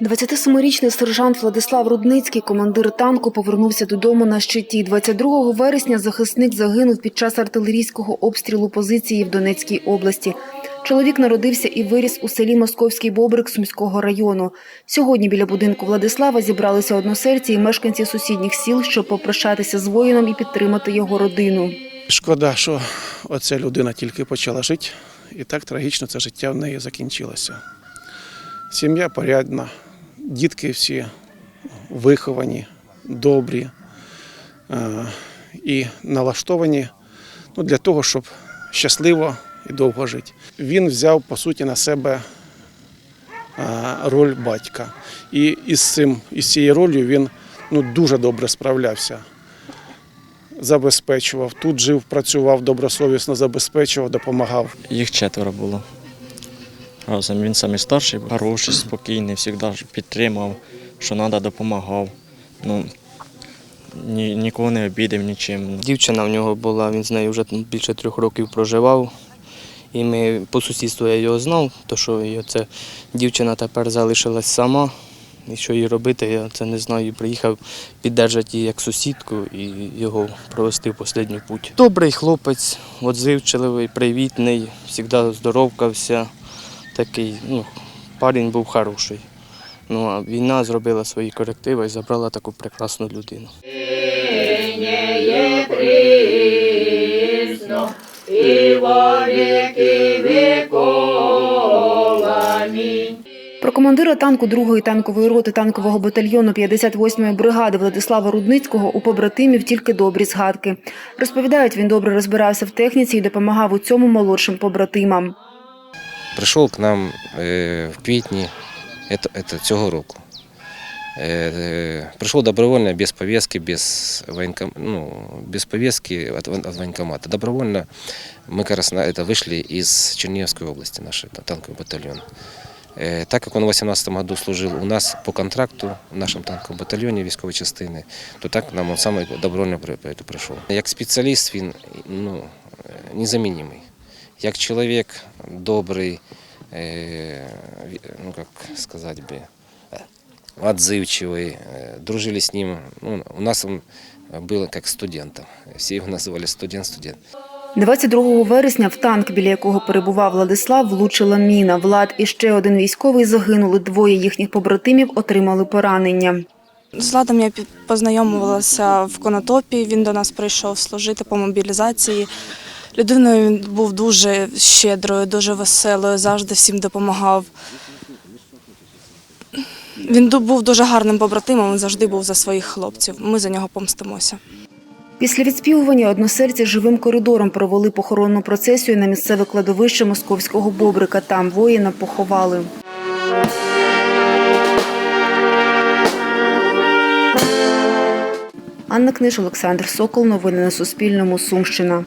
27-річний сержант Владислав Рудницький, командир танку, повернувся додому на щиті. 22 вересня захисник загинув під час артилерійського обстрілу позиції в Донецькій області. Чоловік народився і виріс у селі Московський Бобрик Сумського району. Сьогодні біля будинку Владислава зібралися односельці і мешканці сусідніх сіл, щоб попрощатися з воїном і підтримати його родину. Шкода, що оця людина тільки почала жити, і так трагічно це життя в неї закінчилося. Сім'я порядна, дітки всі виховані, добрі е, і налаштовані ну, для того, щоб щасливо і довго жити. Він взяв, по суті, на себе е, роль батька. І із, цим, із цією ролью він ну, дуже добре справлявся забезпечував. Тут жив, працював добросовісно, забезпечував, допомагав. Їх четверо було. Він самий старший, хороший, спокійний, завжди підтримав, що треба, допомагав. Ну, ні, нікого не обідав нічим. Дівчина в нього була, він з нею вже більше трьох років проживав. І ми по сусідству я його знав, то що оце дівчина тепер залишилась сама. І що їй робити, я це не знаю. Приїхав піддержати її як сусідку і його провести в останній путь. Добрий хлопець, відзивчивий, привітний, завжди здоровкався. Такий, ну, парень був хороший. Ну, а війна зробила свої корективи і забрала таку прекрасну людину. Про командира танку 2-ї танкової роти танкового батальйону 58-ї бригади Владислава Рудницького у побратимів тільки добрі згадки. Розповідають, він добре розбирався в техніці і допомагав у цьому молодшим побратимам Прийшов к нам е, в квітні ето- ето- цього року. Е, е, Прийшов добровольно, без повестки, без, воєнком, ну, без повестки від, від воєнкомата. Добровольно ми как раз на это вышли из Черниговской области, наш та- танковый батальон. Е, Так как он в 2018 году служил у нас по контракту в нашому танковому батальйоні військової частини, то так нам він саме добровольно при- при- прийшов. Як спеціаліст він ну, е, незамінний. Як чоловік добрий, е, ві- ну как сказать бы, э, отзывчивый, э, дружили с ним. Ну, у нас он был как студентом. Все его называли студент-студент. 22 вересня в танк, біля якого перебував Владислав, влучила міна. Влад і ще один військовий загинули. Двоє їхніх побратимів отримали поранення. З Владом я пі- познайомилася в Конотопі. Він до нас прийшов служити по мобілізації. Людиною він був дуже щедрою, дуже веселою, завжди всім допомагав. Він був дуже гарним побратимом, він завжди був за своїх хлопців. Ми за нього помстимося. Після відспівування односельці живим коридором провели похоронну процесію на місцеве кладовище московського бобрика. Там воїна поховали. Анна Книж, Олександр Сокол. Новини на Суспільному. Сумщина.